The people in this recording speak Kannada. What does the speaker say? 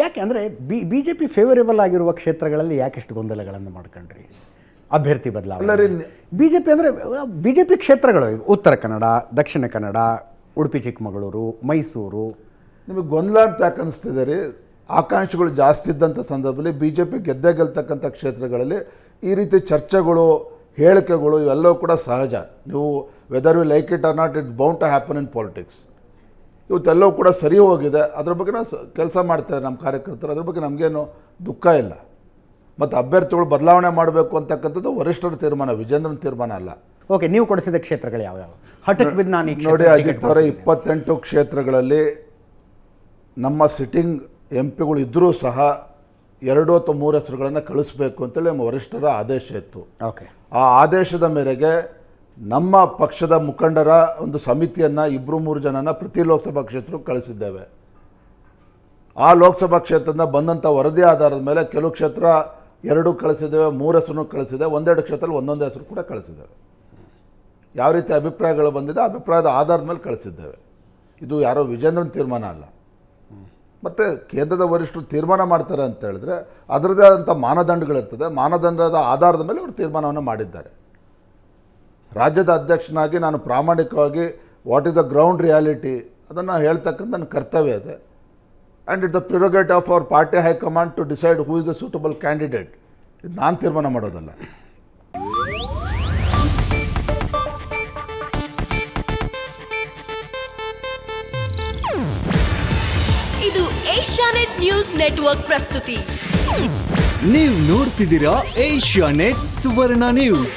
ಯಾಕೆ ಅಂದರೆ B B J P favourable ಆಗಿರುವ ಕ್ಷೇತ್ರಗಳಲ್ಲಿ ಯಾಕೆಷ್ಟು ಗೊಂದಲಗಳನ್ನು ಮಾಡ್ಕೊಂಡ್ರಿ? ಅಭ್ಯರ್ಥಿ ಬದಲಾವಣೆ. ಬಿ ಜೆ ಪಿ ಅಂದರೆ ಬಿ ಜೆ ಪಿ ಕ್ಷೇತ್ರಗಳು ಉತ್ತರ ಕನ್ನಡ ದಕ್ಷಿಣ ಕನ್ನಡ ಉಡುಪಿ ಚಿಕ್ಕಮಗಳೂರು ಮೈಸೂರು. ನಿಮಗೆ ಗೊಂದಲ ಅಂತ ಯಾಕೆ ಅನಿಸ್ತಿದೆ ರೀ? ಆಕಾಂಕ್ಷೆಗಳು ಜಾಸ್ತಿ ಇದ್ದಂಥ ಸಂದರ್ಭದಲ್ಲಿ ಬಿ ಜೆ ಪಿ ಗೆದ್ದೇ ಗೆಲ್ತಕ್ಕಂಥ ಕ್ಷೇತ್ರಗಳಲ್ಲಿ ಈ ರೀತಿ ಚರ್ಚೆಗಳು ಹೇಳಿಕೆಗಳು ಇವೆಲ್ಲವೂ ಕೂಡ ಸಹಜ. ನೀವು whether we like it or not it bound to happen in politics ಇವತ್ತೆಲ್ಲವೂ ಕೂಡ ಸರಿ ಹೋಗಿದೆ. ಅದ್ರ ಬಗ್ಗೆ ನಾವು ಕೆಲಸ ಮಾಡ್ತಾರೆ ನಮ್ಮ ಕಾರ್ಯಕರ್ತರು. ಅದ್ರ ಬಗ್ಗೆ ನಮಗೇನು ದುಃಖ ಇಲ್ಲ. ಮತ್ತು ಅಭ್ಯರ್ಥಿಗಳು ಬದಲಾವಣೆ ಮಾಡಬೇಕು ಅಂತಕ್ಕಂಥದ್ದು ವರಿಷ್ಠರ ತೀರ್ಮಾನ ವಿಜೇಂದ್ರನ ತೀರ್ಮಾನ ಅಲ್ಲ. ಓಕೆ ನೀವು ಕೊಡಿಸಿದ ಕ್ಷೇತ್ರಗಳು ಯಾವ್ಯಾವ? ಹಠಕ್ಕೆ ಬಿದ್ದು ನಾನು ನೋಡಿ ಅಜಿತ್ ಅವರ. ಇಪ್ಪತ್ತೆಂಟು ಕ್ಷೇತ್ರಗಳಲ್ಲಿ ನಮ್ಮ ಸಿಟ್ಟಿಂಗ್ ಎಂ ಪಿಗಳು ಇದ್ದರೂ ಸಹ ಎರಡು ಅಥವಾ ಮೂರು ಹೆಸರುಗಳನ್ನು ಕಳಿಸ್ಬೇಕು ಅಂತೇಳಿ ನಮ್ಮ ವರಿಷ್ಠರ ಆದೇಶ ಇತ್ತು. ಓಕೆ. ಆ ಆದೇಶದ ಮೇರೆಗೆ ನಮ್ಮ ಪಕ್ಷದ ಮುಖಂಡರ ಒಂದು ಸಮಿತಿಯನ್ನು ಇಬ್ಬರು ಮೂರು ಜನನ ಪ್ರತಿ ಲೋಕಸಭಾ ಕ್ಷೇತ್ರಕ್ಕೆ ಕಳಿಸಿದ್ದೇವೆ. ಆ ಲೋಕಸಭಾ ಕ್ಷೇತ್ರದಿಂದ ಬಂದಂಥ ವರದಿ ಆಧಾರದ ಮೇಲೆ ಕೆಲವು ಕ್ಷೇತ್ರ ಎರಡು ಕಳಿಸಿದ್ದೇವೆ, ಮೂರು ಹೆಸರು ಕಳಿಸಿದೆ, ಒಂದೆರಡು ಕ್ಷೇತ್ರದಲ್ಲಿ ಒಂದೊಂದು ಹೆಸರು ಕೂಡ ಕಳಿಸಿದ್ದೇವೆ. ಯಾವ ರೀತಿ ಅಭಿಪ್ರಾಯಗಳು ಬಂದಿದೆ ಅಭಿಪ್ರಾಯದ ಆಧಾರದ ಮೇಲೆ ಕಳಿಸಿದ್ದೇವೆ. ಇದು ಯಾರೋ ವಿಜೇಂದ್ರನ ತೀರ್ಮಾನ ಅಲ್ಲ. ಮತ್ತು ಕೇಂದ್ರದ ವರಿಷ್ಠರು ತೀರ್ಮಾನ ಮಾಡ್ತಾರೆ ಅಂತ ಹೇಳಿದ್ರೆ ಅದರದೇ ಆದಂಥ ಮಾನದಂಡಗಳಿರ್ತದೆ, ಮಾನದಂಡದ ಆಧಾರದ ಮೇಲೆ ಅವರು ತೀರ್ಮಾನವನ್ನು ಮಾಡಿದ್ದಾರೆ. ರಾಜ್ಯದ ಅಧ್ಯಕ್ಷನಾಗಿ ನಾನು ಪ್ರಾಮಾಣಿಕವಾಗಿ what is the ground reality ಅದನ್ನು ಹೇಳ್ತಕ್ಕಂಥ ನನ್ನ ಕರ್ತವ್ಯ ಇದೆ. And it the prerogative of our party high command to decide who is the suitable candidate ಇದು ನಾನು ತೀರ್ಮಾನ ಮಾಡೋದಲ್ಲ. ಇದು ಏಷ್ಯಾನೆಟ್ ನ್ಯೂಸ್ ನೆಟ್ವರ್ಕ್ ಪ್ರಸ್ತುತಿ. ನೀವು ನೋಡ್ತಿದ್ದೀರಾ ಏಷ್ಯಾ ನೆಟ್ ಸುವರ್ಣ ನ್ಯೂಸ್.